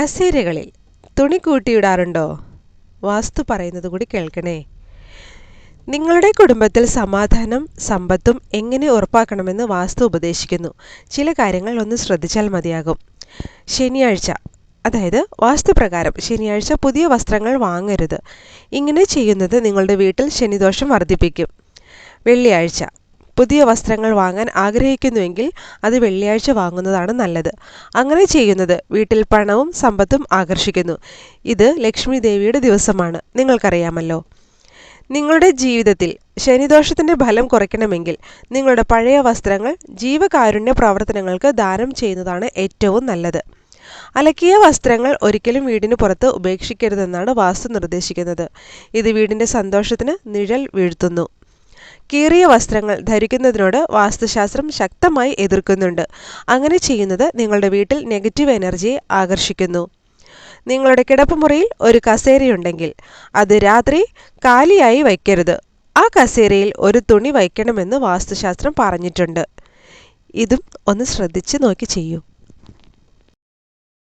കസേരകളിൽ തുണി കൂട്ടിയിടാറുണ്ടോ? വാസ്തു പറയുന്നത് കൂടി കേൾക്കണേ. നിങ്ങളുടെ കുടുംബത്തിൽ സമാധാനം സമ്പത്തും എങ്ങനെ ഉറപ്പാക്കണമെന്ന് വാസ്തു ഉപദേശിക്കുന്നു. ചില കാര്യങ്ങൾ ഒന്ന് ശ്രദ്ധിച്ചാൽ മതിയാകും. ശനിയാഴ്ച അതായത് വാസ്തുപ്രകാരം ശനിയാഴ്ച പുതിയ വസ്ത്രങ്ങൾ വാങ്ങരുത്. ഇങ്ങനെ ചെയ്യുന്നത് നിങ്ങളുടെ വീട്ടിൽ ശനിദോഷം വർദ്ധിപ്പിക്കും. വെള്ളിയാഴ്ച പുതിയ വസ്ത്രങ്ങൾ വാങ്ങാൻ ആഗ്രഹിക്കുന്നുവെങ്കിൽ അത് വെള്ളിയാഴ്ച വാങ്ങുന്നതാണ് നല്ലത്. അങ്ങനെ ചെയ്യുന്നത് വീട്ടിൽ പണവും സമ്പത്തും ആകർഷിക്കുന്നു. ഇത് ലക്ഷ്മി ദേവിയുടെ ദിവസമാണ്. നിങ്ങൾക്കറിയാമല്ലോ. നിങ്ങളുടെ ജീവിതത്തിൽ ശനിദോഷത്തിന്റെ ഫലം കുറയ്ക്കണമെങ്കിൽ നിങ്ങളുടെ പഴയ വസ്ത്രങ്ങൾ ജീവകാരുണ്യ പ്രവർത്തനങ്ങൾക്ക് ദാനം ചെയ്യുന്നതാണ് ഏറ്റവും നല്ലത്. അലക്കിയ വസ്ത്രങ്ങൾ ഒരിക്കലും വീടിന് പുറത്ത് ഉപേക്ഷിക്കരുതെന്നാണ് വാസ്തു നിർദ്ദേശിക്കുന്നത്. ഇത് വീടിന്റെ സന്തോഷത്തിന് നിഴൽ വീഴ്ത്തുന്നു. കീറിയ വസ്ത്രങ്ങൾ ധരിക്കുന്നതിനോട് വാസ്തുശാസ്ത്രം ശക്തമായി എതിർക്കുന്നുണ്ട്. അങ്ങനെ ചെയ്യുന്നത് നിങ്ങളുടെ വീട്ടിൽ നെഗറ്റീവ് എനർജിയെ ആകർഷിക്കുന്നു. നിങ്ങളുടെ കിടപ്പുമുറിയിൽ ഒരു കസേരയുണ്ടെങ്കിൽ അത് രാത്രി കാലിയായി വയ്ക്കരുത്. ആ കസേരയിൽ ഒരു തുണി വയ്ക്കണമെന്ന് വാസ്തുശാസ്ത്രം പറഞ്ഞിട്ടുണ്ട്. ഇതും ഒന്ന് ശ്രദ്ധിച്ച് നോക്കി ചെയ്യൂ.